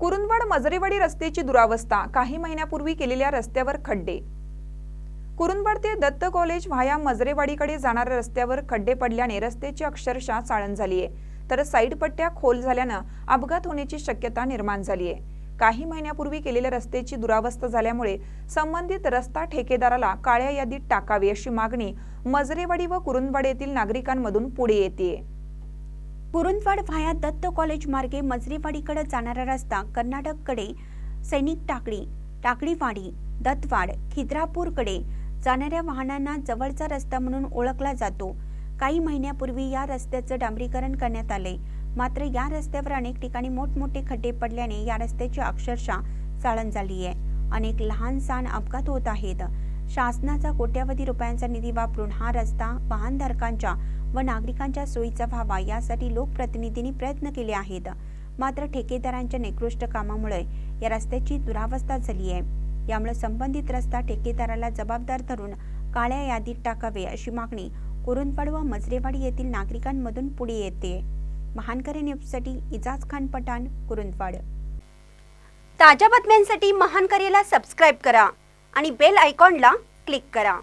कुरुंदवड मजरेवाडी रस्त्याची दुरावस्था. काही महिन्यापूर्वी केलेल्या रस्त्यावर खड्डे. कुरुंदवड ते दत्त कॉलेज व्हाया मजरेवाडीकडे जाणाऱ्या रस्त्यावर खड्डे पडल्याने रस्त्याची अक्षरशः चाळण झाली आहे तर साईड पट्ट्या खोल झाल्यानं अपघात होण्याची शक्यता निर्माण झाली आहे काही महिन्यापूर्वी केलेल्या रस्त्याची दुरावस्था झाल्यामुळे संबंधित रस्ता ठेकेदाराला काळ्या यादीत टाकावी अशी मागणी मजरेवाडी व कुरुंदवाड येथील नागरिकांमधून पुढे येते कुरुंदवाड व्हाया दत्त कॉलेज मार्गे मजरेवाडीकडे जाणारा रस्ता कर्नाटककडे सैनिक टाकडी टाकडीवाडी दत्तवाड खिद्रापूरकडे जाणाऱ्या वाहनांना जवळचा रस्ता म्हणून ओळखला जातो. काही महिन्यापूर्वी या रस्त्याचं डांबरीकरण करण्यात आले. मात्र या रस्त्यावर अनेक ठिकाणी मोठमोठे खड्डे पडल्याने या रस्त्याची अक्षरशः चाळण झाली आहे अनेक लहान सहान अपघात होत आहेत. शासनाचा कोट्यावधी रुपयांचा निधी वापरून हा रस्ता वाहनधारकांच्या व नागरिकांच्या सोयीचा व्हावा यासाठी लोकप्रतिनिधींनी प्रयत्न केले आहेत. मात्र ठेकेदारांच्या निकृष्ट कामामुळे या रस्त्याची दुरावस्था झाली आहे. यामुळे संबंधित रस्ता ठेकेदाराला जबाबदार धरून काळ्या यादीत टाकावे अशी मागणी कुरुंदवाड व मजरेवाडी येथील नागरिकांमधून पुढे येते. महानकरे न्यूजसाठी इजाज खान पठाण कुरुंदवाड. ताज्या बातम्यांसाठी महानकरेला सबस्क्राईब करा आणि बेल आयकॉनला क्लिक करा.